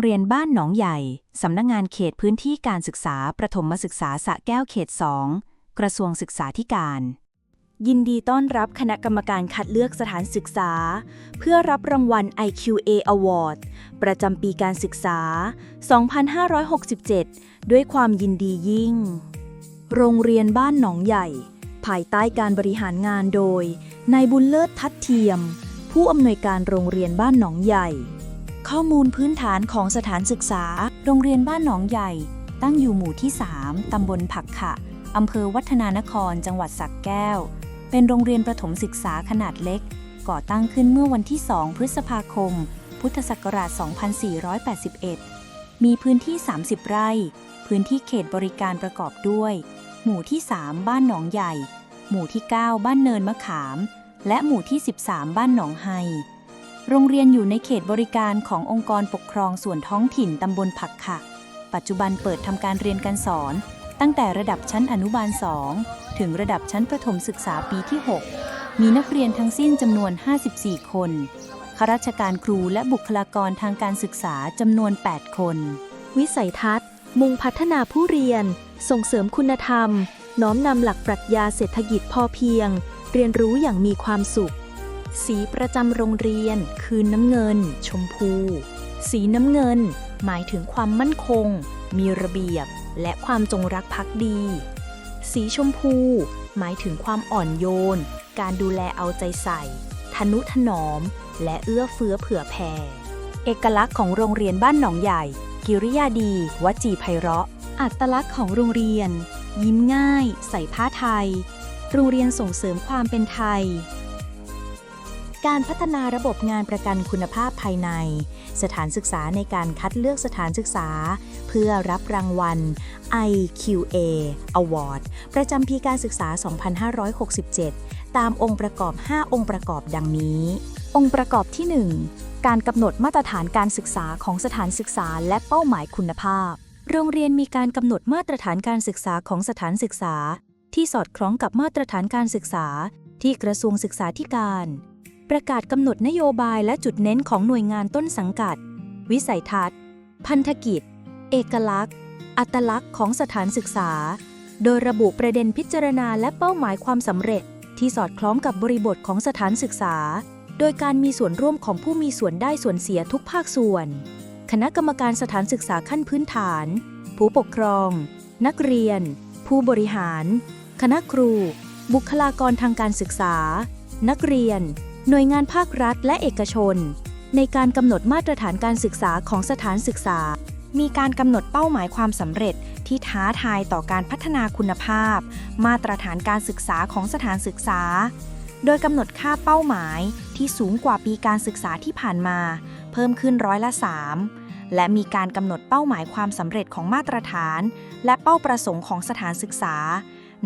เรียนบ้านหนองใหญ่ สำนักงงานเขตพื้นที่การศึกษาประถมศึกษาสะแก้วเขต 2 กระทรวงศึกษาธิการ ยินดีต้อนรับคณะกรรมการคัดเลือกสถานศึกษา เพื่อรับรางวัล IQA Award ประจำปีการศึกษา 2567 ด้วยความยินดียิ่ง โรงเรียนบ้านหนองใหญ่ ภายใต้การบริหารงานโดยนายบุญเลิศทัดเทียม ผู้อำนวยการโรงเรียนบ้านหนองใหญ่ ข้อมูลพื้นฐานของสถานศึกษา โรงเรียนบ้านหนองใหญ่ ตั้งอยู่หมู่ที่ 3 ตำบลผักขะ อำเภอวัฒนานคร จังหวัดสักแก้ว เป็นโรงเรียนประถมศึกษาขนาดเล็ก ก่อตั้งขึ้นเมื่อวันที่ 2 พฤษภาคม พุทธศักราช 2481 มีพื้นที่ 30 ไร่ พื้นที่เขตบริการประกอบด้วย หมู่ที่ 3 บ้านหนองใหญ่ หมู่ที่ 9 บ้านเนินมะขาม และหมู่ที่ 13 บ้านหนองไฮ โรงเรียนอยู่ในเขตบริการขององค์กรปกครองส่วนท้องถิ่นตำบลผักขะ ปัจจุบันเปิดทำการเรียนการสอน ตั้งแต่ระดับชั้นอนุบาล 2 ถึงระดับชั้นประถมศึกษาปีที่ 6 มีนักเรียนทั้งสิ้นจำนวน 54 คนข้าราชการครูและบุคลากรทางการศึกษาจำนวน 8 คน วิสัยทัศน์ มุ่งพัฒนาผู้เรียน ส่งเสริมคุณธรรม น้อมนำหลักปรัชญาเศรษฐกิจพอเพียง เรียนรู้อย่างมีความสุข สีประจำโรงเรียน คือน้ำเงิน ชมพู สีน้ำเงิน หมายถึงความมั่นคง มีระเบียบ และความจงรักภักดี สีชมพู หมายถึงความอ่อนโยน การดูแลเอาใจใส่ ทนุถนอม และเอื้อเฟื้อเผื่อแผ่ เอกลักษณ์ของโรงเรียนบ้านหนองใหญ่ กิริยาดี วจีไพเราะ อัตลักษณ์ของโรงเรียน ยิ้มง่าย ใส่ผ้าไทย โรงเรียนส่งเสริมความเป็นไทย การพัฒนาระบบงานประกันคุณภาพภายใน สถานศึกษาในการคัดเลือกสถานศึกษา เพื่อรับรางวัล IQA Award ประจำปีการศึกษา 2567 ตามองค์ประกอบ 5 องค์ประกอบดังนี้ องค์ประกอบที่ 1 การกำหนดมาตรฐานการศึกษาของสถานศึกษาและเป้าหมายคุณภาพ โรงเรียนมีการกำหนดมาตรฐานการศึกษาของสถานศึกษา ที่สอดคล้องกับมาตรฐานการศึกษา ที่กระทรวงศึกษาธิการ ประกาศกำหนดนโยบายและจุดเน้นของหน่วยงานต้นสังกัด วิสัยทัศน์ พันธกิจ เอกลักษณ์ อัตลักษณ์ของสถานศึกษา โดยระบุประเด็นพิจารณาและเป้าหมายความสำเร็จ ที่สอดคล้องกับบริบทของสถานศึกษา โดยการมีส่วนร่วมของผู้มีส่วนได้ส่วนเสียทุกภาคส่วน คณะกรรมการสถานศึกษาขั้นพื้นฐาน ผู้ปกครอง นักเรียน ผู้บริหาร คณะครู บุคลากรทางการศึกษา นักเรียน หน่วยงานภาครัฐและเอกชน ในการกำหนดมาตรฐานการศึกษาของสถานศึกษา มีการกำหนดเป้าหมายความสำเร็จที่ท้าทายต่อการพัฒนาคุณภาพ มาตรฐานการศึกษาของสถานศึกษา โดยกำหนดค่าเป้าหมายที่สูงกว่าปีการศึกษาที่ผ่านมา เพิ่มขึ้นร้อยละ 3 และมีการกำหนดเป้าหมายความสำเร็จของมาตรฐาน และเป้าประสงค์ของสถานศึกษา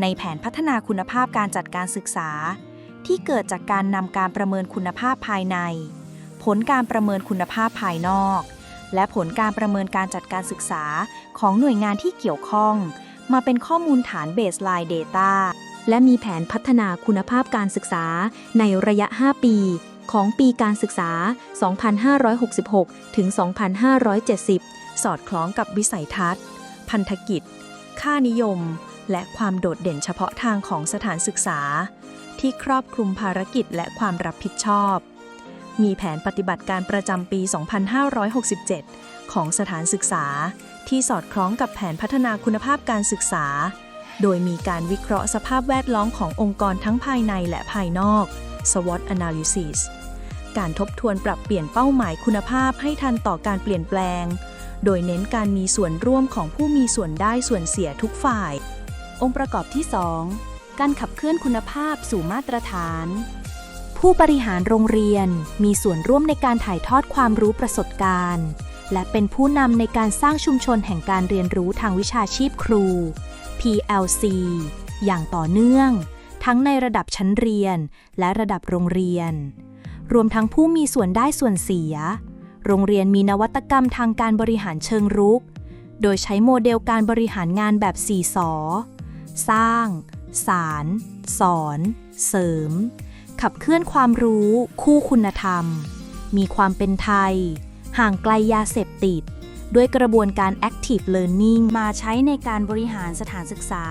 ในแผนพัฒนาคุณภาพการจัดการศึกษา ที่เกิดจากการนำการประเมินคุณภาพภายใน ผลการประเมินคุณภาพภายนอก และผลการประเมินการจัดการศึกษาของหน่วยงานที่เกี่ยวข้อง มาเป็นข้อมูลฐาน Baseline Data และมีแผนพัฒนาคุณภาพการศึกษาในระยะ 5 ปี ของปีการศึกษา 2566 ถึง 2570 สอดคล้องกับวิสัยทัศน์ พันธกิจ ค่านิยม และความโดดเด่นเฉพาะทางของสถานศึกษา ที่ครอบคลุมภารกิจและความรับผิดชอบ มีแผนปฏิบัติการประจำปี 2567 ของสถานศึกษา ที่สอดคล้องกับแผนพัฒนาคุณภาพการศึกษา โดยมีการวิเคราะห์สภาพแวดล้อมขององค์กรทั้งภายในและภายนอก SWOT Analysis การทบทวนปรับเปลี่ยนเป้าหมายคุณภาพให้ทันต่อการเปลี่ยนแปลง โดยเน้นการมีส่วนร่วมของผู้มีส่วนได้ส่วนเสียทุกฝ่าย องค์ประกอบที่ 2 การขับเคลื่อนคุณภาพสู่มาตรฐาน ผู้บริหารโรงเรียนมีส่วนร่วมในการถ่ายทอดความรู้ประสบการณ์ และเป็นผู้นำในการสร้างชุมชนแห่งการเรียนรู้ทางวิชาชีพครู PLC อย่างต่อเนื่อง ทั้งในระดับชั้นเรียนและระดับโรงเรียน รวมทั้งผู้มีส่วนได้ส่วนเสีย โรงเรียนมีนวัตกรรมทางการบริหารเชิงรุก โดยใช้โมเดลการบริหารงานแบบ4สอสร้าง สาร สอน เสริม ขับเคลื่อนความรู้ คู่คุณธรรม มีความเป็นไทย ห่างไกลยาเสพติด ด้วยกระบวนการ Active Learning มาใช้ในการบริหารสถานศึกษา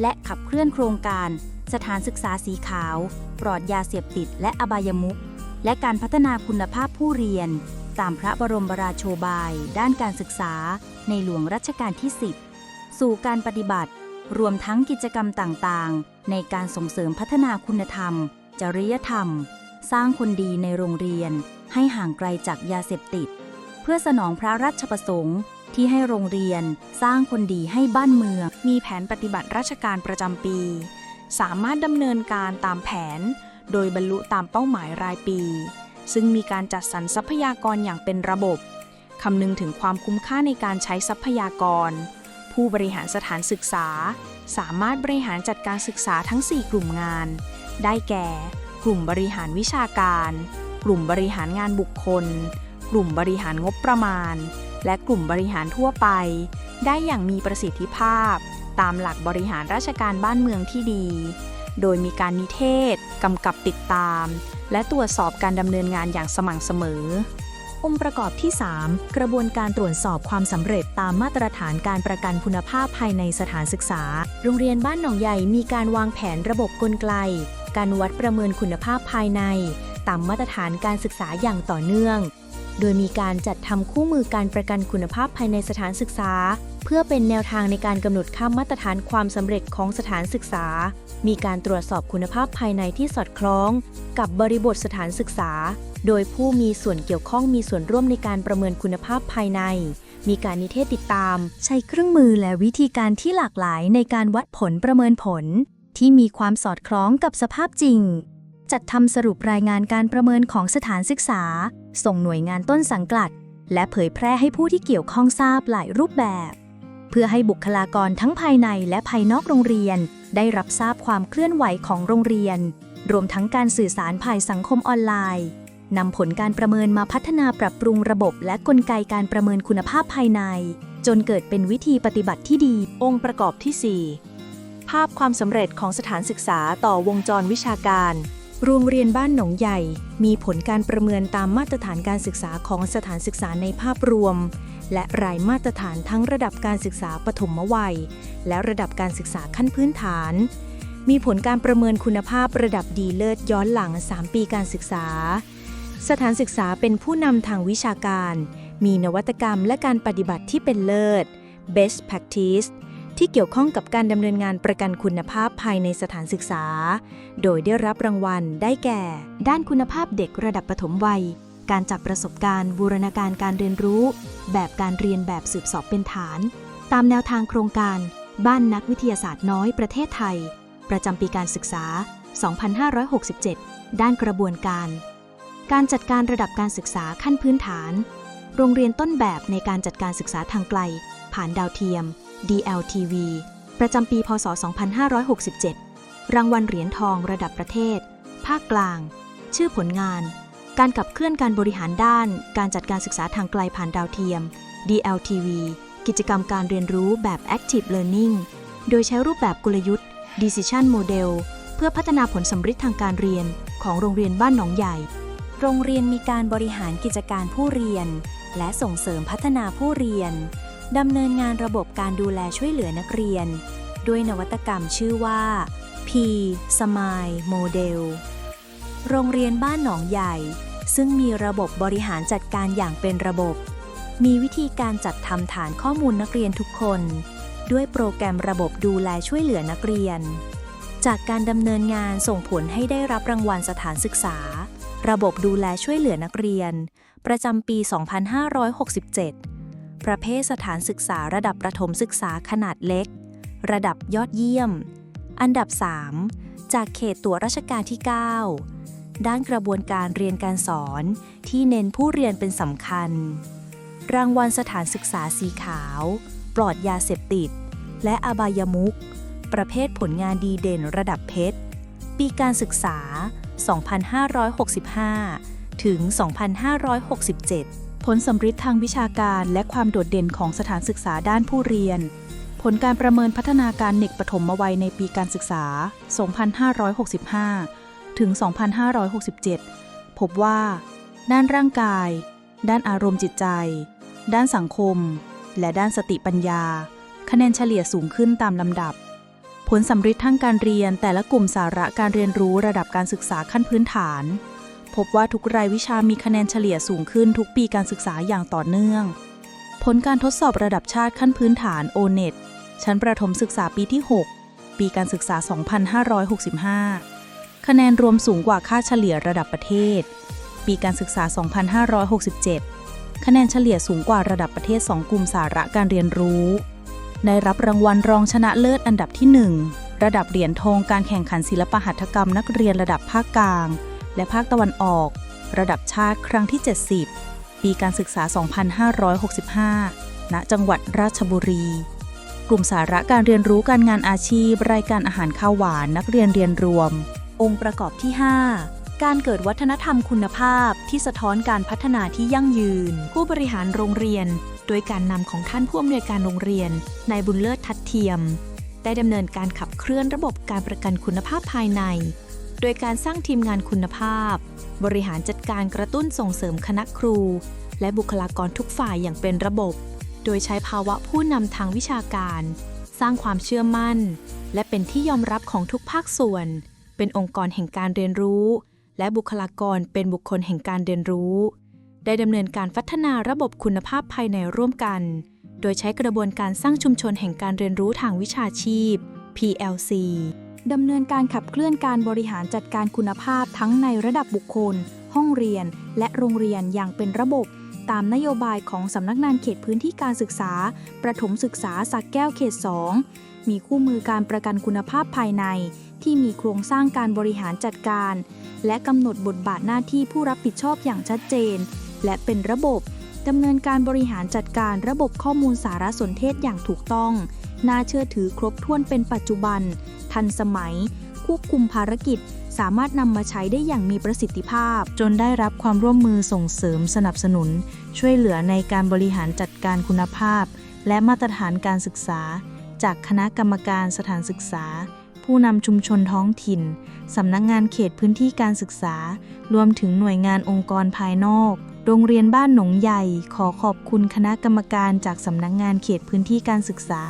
และขับเคลื่อนโครงการ สถานศึกษาสีขาว ปลอดยาเสพติด และอบายมุขและการพัฒนาคุณภาพผู้เรียน ตามพระบรมราโชบาย ด้านการศึกษา ในหลวงรัชกาลที่ 10 สู่การปฏิบัติ รวมทั้งกิจกรรมต่างๆ ในการส่งเสริมพัฒนาคุณธรรม จริยธรรม สร้างคนดีในโรงเรียน ให้ห่างไกลจากยาเสพติด เพื่อสนองพระราชประสงค์ ที่ให้โรงเรียนสร้างคนดีให้บ้านเมือง มีแผนปฏิบัติราชการประจำปี สามารถดำเนินการตามแผน โดยบรรลุตามเป้าหมายรายปี ซึ่งมีการจัดสรรทรัพยากรอย่างเป็นระบบคำนึงถึงความคุ้มค่าในการใช้ทรัพยากร ผู้บริหารสถานศึกษา สามารถบริหารจัดการศึกษาทั้ง 4 กลุ่มงาน ได้แก่ กลุ่มบริหารวิชาการ กลุ่มบริหารงานบุคคล กลุ่มบริหารงบประมาณ และกลุ่มบริหารทั่วไป ได้อย่างมีประสิทธิภาพ ตามหลักบริหารราชการบ้านเมืองที่ดี โดยมีการนิเทศ กำกับติดตาม และตรวจสอบการดำเนินงานอย่างสม่ำเสมอ องค์ประกอบที่ 3 กระบวนการตรวจสอบความสำเร็จตามมาตรฐานการประกันคุณภาพภายในสถานศึกษา โรงเรียนบ้านหนองใหญ่มีการวางแผนระบบกลไก การวัดประเมินคุณภาพภายใน ตามมาตรฐานการศึกษาอย่างต่อเนื่อง โดยมีการจัดทำคู่มือการประกันคุณภาพภายในสถานศึกษา เพื่อเป็นแนวทางในการกำหนดค่ามาตรฐานความสำเร็จของสถานศึกษา มีการตรวจสอบคุณภาพภายในที่สอดคล้อง กับบริบทสถานศึกษา โดยผู้มีส่วนเกี่ยวข้องมีส่วนร่วมในการประเมินคุณภาพภายใน มีการนิเทศติดตาม ใช้เครื่องมือและวิธีการที่หลากหลายในการวัดผลประเมินผล ที่มีความสอดคล้องกับสภาพจริง จัดทำสรุปรายงานการประเมินของสถานศึกษา ส่งหน่วยงานต้นสังกัด และเผยแพร่ให้ผู้ที่เกี่ยวข้องทราบหลายรูปแบบ เพื่อให้บุคลากรทั้งภายในและภายนอกโรงเรียน ได้รับทราบความเคลื่อนไหวของโรงเรียน รวมทั้งการสื่อสารภายสังคมออนไลน์นำผลการประเมินมาพัฒนาปรับปรุงระบบและกลไกการประเมินคุณภาพภายใน จนเกิดเป็นวิธีปฏิบัติที่ดี องค์ประกอบที่ 4 ภาพความสำเร็จของสถานศึกษาต่อวงจรวิชาการ โรงเรียนบ้านหนองใหญ่ มีผลการประเมินตามมาตรฐานการศึกษาของสถานศึกษาในภาพรวม และรายมาตรฐานทั้งระดับการศึกษาปฐมวัย และระดับการศึกษาขั้นพื้นฐาน มีผลการประเมินคุณภาพระดับดีเลิศย้อนหลัง 3 ปีการศึกษา สถานศึกษาเป็นผู้นำทางวิชาการ มีนวัตกรรมและการปฏิบัติที่เป็นเลิศ best practice ที่เกี่ยวข้องกับการดำเนินงานประกันคุณภาพภายในสถานศึกษา โดยได้รับรางวัลได้แก่ ด้านคุณภาพเด็กระดับปฐมวัย การจับประสบการณ์บูรณาการการเรียนรู้ แบบการเรียนแบบสืบสอบเป็นฐาน ตามแนวทางโครงการ บ้านนักวิทยาศาสตร์น้อยประเทศไทย ประจำปีการศึกษา 2567 ด้านกระบวนการ การจัดการระดับการศึกษาขั้นพื้นฐาน โรงเรียนต้นแบบในการจัดการศึกษาทางไกล ผ่านดาวเทียม DLTV ประจำปี พศ 2567 รางวัลเหรียญทองระดับประเทศ ภาคกลาง ชื่อผลงาน การขับเคลื่อนการบริหารด้าน การจัดการศึกษาทางไกลผ่านดาวเทียม DLTV กิจกรรมการเรียนรู้แบบ Active Learning โดยใช้รูปแบบกลยุทธ์ Decision Model เพื่อพัฒนาผลสำฤทธิ์ทางการเรียนของโรงเรียนบ้านหนองใหญ่ โรงเรียนมีการบริหารกิจการผู้เรียน และส่งเสริมพัฒนาผู้เรียน ดำเนินงานระบบการดูแลช่วยเหลือนักเรียน ด้วยนวัตกรรมชื่อว่า P Smile Model โรงเรียนบ้านหนองใหญ่ ซึ่งมีระบบบริหารจัดการอย่างเป็นระบบ มีวิธีการจัดทำฐานข้อมูลนักเรียนทุกคน ด้วยโปรแกรมระบบดูแลช่วยเหลือนักเรียน จากการดำเนินงานส่งผลให้ได้รับรางวัลสถานศึกษา ระบบดูแลช่วยเหลือนักเรียน ประจำปี 2567 ประเภทสถานศึกษาระดับประถมศึกษาขนาดเล็ก ระดับยอดเยี่ยม อันดับ 3 จากเขตตัวราชการที่ 9 ด้านกระบวนการเรียนการสอนที่เน้นผู้เรียนเป็นสำคัญ รางวัลสถานศึกษาสีขาว ปลอดยาเสพติด และอบายมุขประเภทผลงานดีเด่นระดับเพชร ปีการศึกษา 2565 ถึง 2567 ลสำฤทธิ์ทางวิชาการและความโดดเด่นของสถานศึกษาด้านผู้เรียน ผลการประเมินพัฒนาการเด็กปฐมวัยในปีการศึกษา 2565 ถึง 2567 พบว่า ด้านร่างกาย ด้านอารมณ์จิตใจ ด้านสังคม และด้านสติปัญญา คะแนนเฉลี่ยสูงขึ้นตามลำดับ ผลสำฤทธิ์ทางการเรียนแต่ละกลุ่มสาระการเรียนรู้ระดับการศึกษาขั้นพื้นฐาน พบว่าทุกรายวิชามีคะแนนเฉลี่ยสูงขึ้นทุกปีการศึกษาอย่างต่อเนื่อง ผลการทดสอบระดับชาติขั้นพื้นฐาน O-NET ชั้นประถมศึกษาปีที่ 6 ปีการศึกษา 2565 คะแนนรวมสูงกว่าค่าเฉลี่ยระดับประเทศ ปีการศึกษา 2567 คะแนนเฉลี่ยสูงกว่าระดับประเทศ 2 กลุ่มสาระการเรียนรู้ได้รับรางวัลรองชนะเลิศอันดับที่ 1 ระดับเหรียญทองการแข่งขันศิลปหัตถกรรมนักเรียนระดับภาคกลาง และภาคตะวันออก ระดับชาติครั้งที่ 70 ปีการศึกษา 2565 ณ จังหวัดราชบุรี กลุ่มสาระการเรียนรู้การงานอาชีพ รายการอาหารข้าวหวานนักเรียนเรียนรวม องค์ประกอบที่ 5การเกิดวัฒนธรรมคุณภาพที่สะท้อนการพัฒนาที่ยั่งยืน ผู้บริหารโรงเรียน โดยการนำของท่านผู้อำนวยการโรงเรียนนายบุญเลิศทัดเทียม ได้ดำเนินการขับเคลื่อนระบบการประกันคุณภาพภายใน โดยการสร้างทีมงานคุณภาพ บริหารจัดการกระตุ้นส่งเสริมคณะครู และบุคลากรทุกฝ่ายอย่างเป็นระบบ โดยใช้ภาวะผู้นำทางวิชาการ สร้างความเชื่อมั่น และเป็นที่ยอมรับของทุกภาคส่วน เป็นองค์กรแห่งการเรียนรู้ และบุคลากรเป็นบุคคลแห่งการเรียนรู้ ได้ดำเนินการพัฒนาระบบคุณภาพภายในร่วมกัน โดยใช้กระบวนการสร้างชุมชนแห่งการเรียนรู้ทางวิชาชีพ PLC ดำเนินการขับเคลื่อนการบริหารจัดการคุณภาพทั้งในระดับบุคคล ห้องเรียน และโรงเรียนอย่างเป็นระบบ ตามนโยบายของสำนักงานเขตพื้นที่การศึกษา ประถมศึกษาสักแก้วเขต 2 มีคู่มือการประกันคุณภาพภายใน ที่มีโครงสร้างการบริหารจัดการ และกำหนดบทบาทหน้าที่ผู้รับผิดชอบอย่างชัดเจน และเป็นระบบดำเนินการบริหารจัดการระบบข้อมูลสารสนเทศอย่างถูกต้อง น่าเชื่อถือครบถ้วนเป็นปัจจุบัน ทันสมัย ควบคุมภารกิจ สามารถนำมาใช้ได้อย่างมีประสิทธิภาพ จนได้รับความร่วมมือส่งเสริมสนับสนุน ช่วยเหลือในการบริหารจัดการคุณภาพ และมาตรฐานการศึกษา จากคณะกรรมการสถานศึกษา ผู้นำชุมชนท้องถิ่นสำนักงงานเขตพื้นที่การศึกษา รวมถึงหน่วยงานองค์กรภายนอกโรงเรียนบ้านหนองใหญ่ขอขอบคุณคณะกรรมการจากสำนักงงานเขตพื้นที่การศึกษา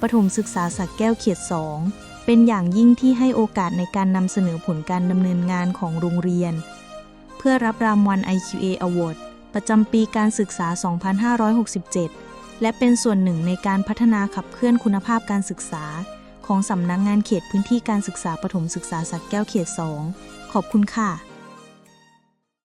ประถมศึกษาสักแก้วเขต2เป็นอย่างยิ่งที่ให้โอกาสในการนำเสนอผลการดำเนินงานของโรงเรียน เพื่อรับรางวัล IQA Award ประจำปีการศึกษา 2567 และเป็นส่วนหนึ่งในการพัฒนาขับเคลื่อนคุณภาพการศึกษา ของสำนักงงานเขตพื้นที่การศึกษาประถมศึกษาสักแก้วเขต 2 ขอบคุณค่ะ